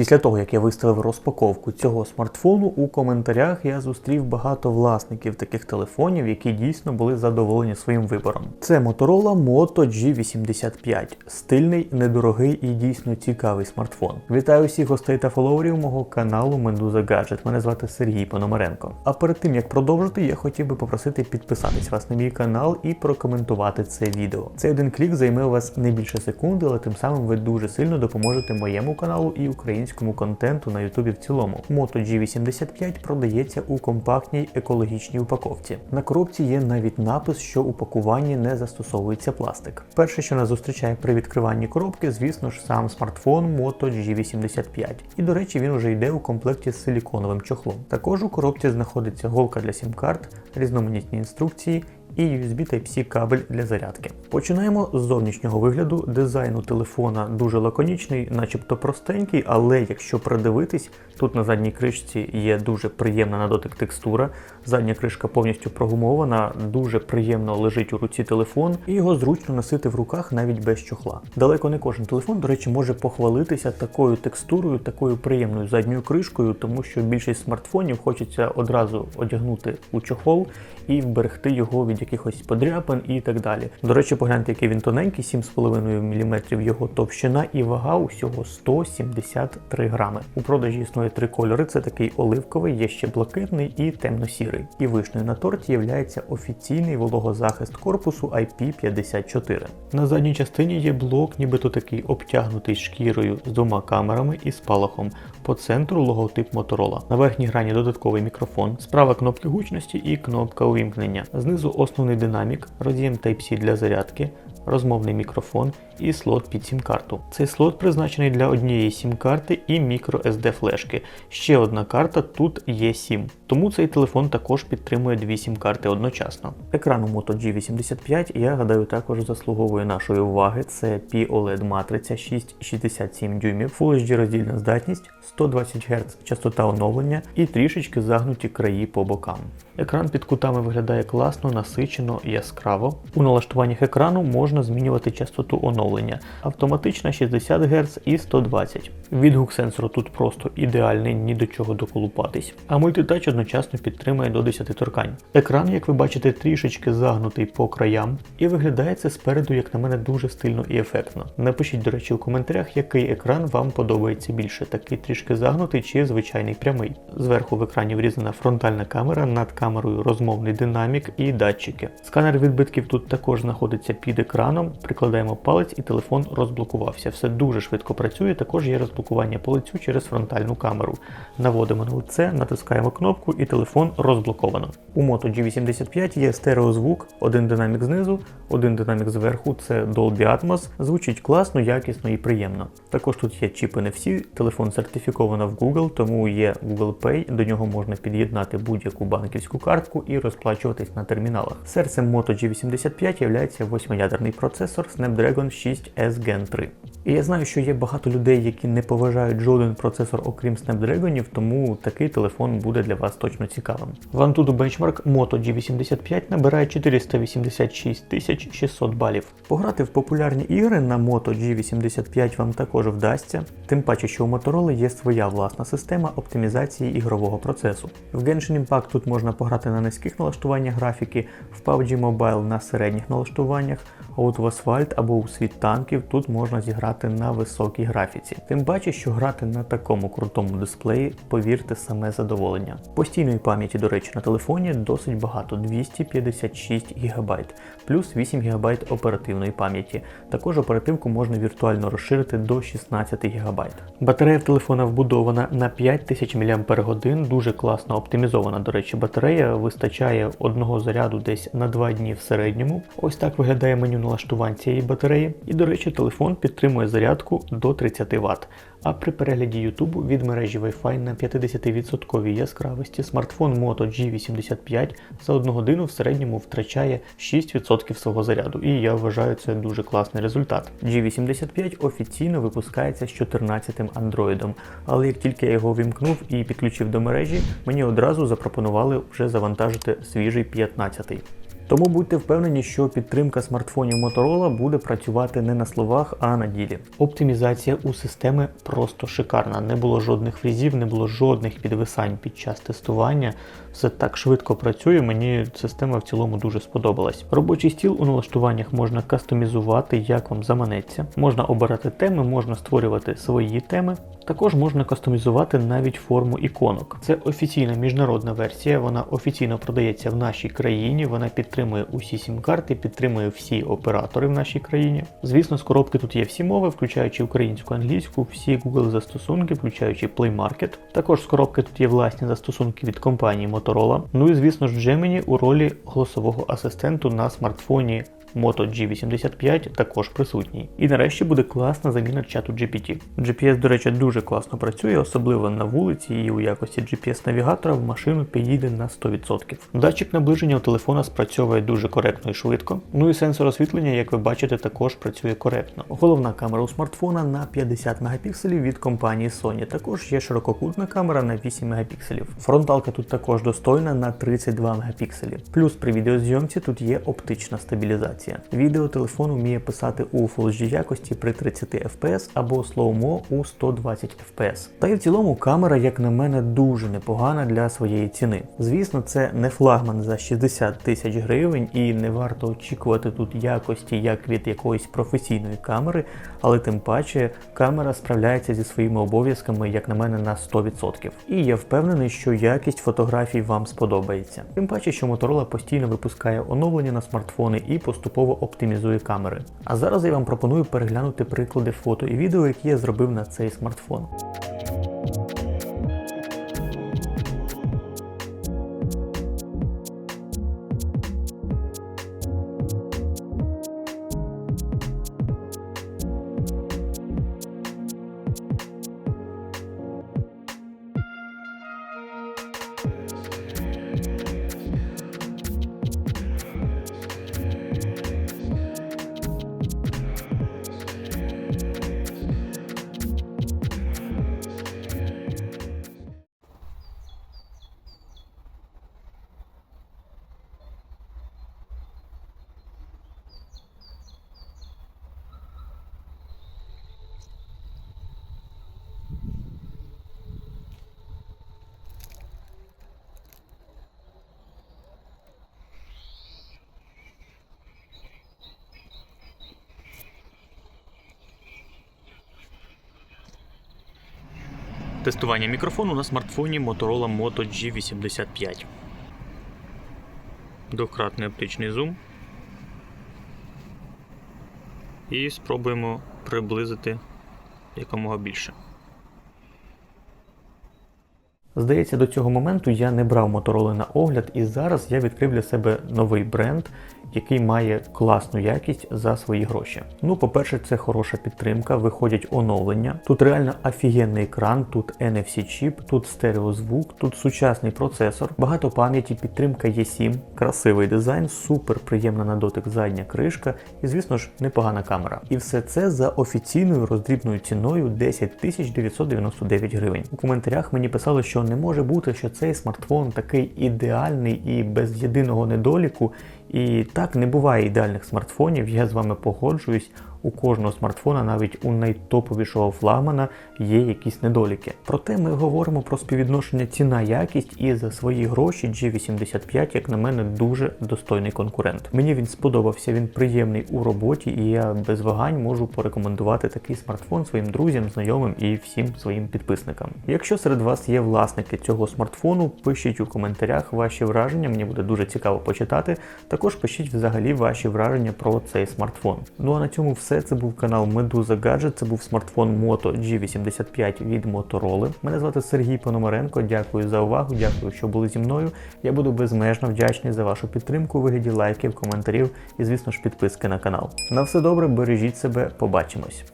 Після того, як я виставив розпаковку цього смартфону, у коментарях я зустрів багато власників таких телефонів, які дійсно були задоволені своїм вибором. Це Motorola Moto G85, стильний, недорогий і дійсно цікавий смартфон. Вітаю всіх гостей та фоловерів мого каналу Медуза Gadget. Мене звати Сергій Пономаренко. А перед тим як продовжити, я хотів би попросити підписатись вас на мій канал і прокоментувати це відео. Цей один клік займе у вас не більше секунди, але тим самим ви дуже сильно допоможете моєму каналу і українському контенту на Ютубі в цілому. Moto G85 продається у компактній екологічній упаковці. На коробці є навіть напис, що у пакуванні не застосовується пластик. Перше, що нас зустрічає при відкриванні коробки, звісно ж, сам смартфон Moto G85. І до речі, він вже йде у комплекті з силіконовим чохлом. Також у коробці знаходиться голка для сім-карт, різноманітні інструкції і USB Type-C кабель для зарядки. Починаємо з зовнішнього вигляду. Дизайн у телефона дуже лаконічний, начебто простенький, але якщо придивитись, тут на задній кришці є дуже приємна на дотик текстура. Задня кришка повністю прогумована, дуже приємно лежить у руці телефон, і його зручно носити в руках навіть без чохла. Далеко не кожен телефон, до речі, може похвалитися такою текстурою, такою приємною задньою кришкою, тому що більшість смартфонів хочеться одразу одягнути у чохол і вберегти його від якихось подряпин і так далі. До речі, погляньте, який він тоненький, 7,5 мм його товщина і вага усього 173 грами. У продажі існує три кольори: це такий оливковий, є ще блакитний і темно-сірий. І вишнею на торті є офіційний вологозахист корпусу IP54. На задній частині є блок, нібито такий обтягнутий шкірою з двома камерами і спалахом. По центру логотип Motorola. На верхній грані додатковий мікрофон, справа кнопки гучності і кнопка увімкнення. Знизу основний динамік, роз'єм Type-C для зарядки, розмовний мікрофон і слот під сім-карту. Цей слот призначений для однієї сім-карти і microSD флешки. Ще одна карта тут є 7. Тому цей телефон також підтримує дві сім-карти одночасно. Екран у Moto G85, я гадаю, також заслуговує нашої уваги. Це POLED матриця 6,67 дюймів, Full HD роздільна здатність, 120 Гц частота оновлення і трішечки загнуті краї по бокам. Екран під кутами виглядає класно, насичено, яскраво. У налаштуваннях екрану можна змінювати частоту оновлення, автоматична 60 Гц і 120. Відгук сенсору тут просто ідеальний, ні до чого доколупатись. А мультитач одночасно підтримує до 10 торкань. Екран, як ви бачите, трішечки загнутий по краям, і виглядає це спереду, як на мене, дуже стильно і ефектно. Напишіть, до речі, у коментарях, який екран вам подобається більше, такий трішки загнутий чи звичайний прямий. Зверху в екрані врізана фронтальна камера, над камерою розмовний динамік і датчики. Сканер відбитків тут також знаходиться під екраном. Прикладаємо палець і телефон розблокувався. Все дуже швидко працює. Також є розблокування полицю через фронтальну камеру. Наводимо на лице, натискаємо кнопку і телефон розблоковано. У Moto G85 є стереозвук, один динамік знизу, один динамік зверху. Це Dolby Atmos. Звучить класно, якісно і приємно. Також тут є чіпи NFC, телефон сертифіковано в Google, тому є Google Pay. До нього можна під'єднати будь-яку банківську картку і розплачуватись на терміналах. Серцем Moto G85 є восьмиядерний процесор Snapdragon 6 S Gen 3. І я знаю, що є багато людей, які не поважають жоден процесор, окрім Snapdragon, тому такий телефон буде для вас точно цікавим. В Antutu Benchmark Moto G85 набирає 486 600 балів. Пограти в популярні ігри на Moto G85 вам також вдасться, тим паче, що у Motorola є своя власна система оптимізації ігрового процесу. В Genshin Impact тут можна пограти на низьких налаштуваннях графіки, в PUBG Mobile на середніх налаштуваннях, а от в Asphalt або у світ танків тут можна зіграти на високій графіці. Тим паче, що грати на такому крутому дисплеї, повірте, саме задоволення. Постійної пам'яті, до речі, на телефоні досить багато 256 ГБ, плюс 8 ГБ оперативної пам'яті. Також оперативку можна віртуально розширити до 16 ГБ. Батарея в телефона вбудована на 5000 мАч, дуже класно оптимізована. До речі, батарея вистачає одного заряду десь на 2 дні в середньому. Ось так виглядає меню налаштувань цієї батареї. І, до речі, телефон підтримує зарядку до 30 Вт. А при перегляді YouTube від мережі Wi-Fi на 50% яскравості смартфон Moto G85 за одну годину в середньому втрачає 6% свого заряду. І я вважаю це дуже класний результат. G85 офіційно випускається з 14 Android, але як тільки я його вімкнув і підключив до мережі, мені одразу запропонували вже завантажити свіжий 15-й. Тому будьте впевнені, що підтримка смартфонів Motorola буде працювати не на словах, а на ділі. Оптимізація у системи просто шикарна. Не було жодних фрізів, не було жодних підвисань під час тестування. Все так швидко працює. Мені система в цілому дуже сподобалась. Робочий стіл у налаштуваннях можна кастомізувати, як вам заманеться. Можна обирати теми, можна створювати свої теми. Також можна кастомізувати навіть форму іконок. Це офіційна міжнародна версія, вона офіційно продається в нашій країні, вона підтримує усі сім-карти, підтримує всі оператори в нашій країні. Звісно, з коробки тут є всі мови, включаючи українську, англійську, всі Google застосунки, включаючи Play Market. Також з коробки тут є власні застосунки від компанії Motorola. Ну і звісно ж Gemini у ролі голосового асистенту на смартфоні Moto G85 також присутній. І нарешті буде класна заміна чату GPT. GPS, до речі, дуже класно працює, особливо на вулиці і у якості GPS-навігатора в машину підійде на 100%. Датчик наближення у телефона спрацьовує дуже коректно і швидко. Ну і сенсор освітлення, як ви бачите, також працює коректно. Головна камера у смартфона на 50 мегапікселів від компанії Sony. Також є ширококутна камера на 8 мегапікселів. Фронталка тут також достойна на 32 мегапікселі. Плюс при відеозйомці тут є оптична стабілізація. Відео телефон вміє писати у Full HD якості при 30 FPS або Slow-Mo у 120 FPS. Та й в цілому камера, як на мене, дуже непогана для своєї ціни. Звісно, це не флагман за 60 тисяч гривень і не варто очікувати тут якості як від якоїсь професійної камери, але тим паче камера справляється зі своїми обов'язками, як на мене, на 100%. І я впевнений, що якість фотографій вам сподобається. Тим паче, що Motorola постійно випускає оновлення на смартфони і поступово оптимізує камери. А зараз я вам пропоную переглянути приклади фото і відео, які я зробив на цей смартфон. Тестування мікрофону на смартфоні Motorola Moto G85. Двократний оптичний зум. І спробуємо приблизити якомога більше. Здається, до цього моменту я не брав Motorola на огляд, і зараз я відкрив для себе новий бренд, який має класну якість за свої гроші. Ну, по-перше, це хороша підтримка, виходять оновлення. Тут реально офігенний екран, тут NFC-чіп, тут стереозвук, тут сучасний процесор, багато пам'яті, підтримка E7, красивий дизайн, супер приємна на дотик задня кришка і, звісно ж, непогана камера. І все це за офіційною роздрібною ціною 10 999 гривень. У коментарях мені писали, що не може бути, що цей смартфон такий ідеальний і без єдиного недоліку. І так не буває ідеальних смартфонів, я з вами погоджуюсь. У кожного смартфона, навіть у найтоповішого флагмана, є якісь недоліки. Проте ми говоримо про співвідношення ціна-якість і за свої гроші G85, як на мене, дуже достойний конкурент. Мені він сподобався, він приємний у роботі, і я без вагань можу порекомендувати такий смартфон своїм друзям, знайомим і всім своїм підписникам. Якщо серед вас є власники цього смартфону, пишіть у коментарях ваші враження, мені буде дуже цікаво почитати. Також пишіть взагалі ваші враження про цей смартфон. Ну а на цьому все. Це був канал Медуза Гаджет, це був смартфон Moto G85 від Motorola. Мене звати Сергій Пономаренко. Дякую за увагу, дякую, що були зі мною. Я буду безмежно вдячний за вашу підтримку у вигляді лайків, коментарів і, звісно ж, підписки на канал. На все добре, бережіть себе, побачимось.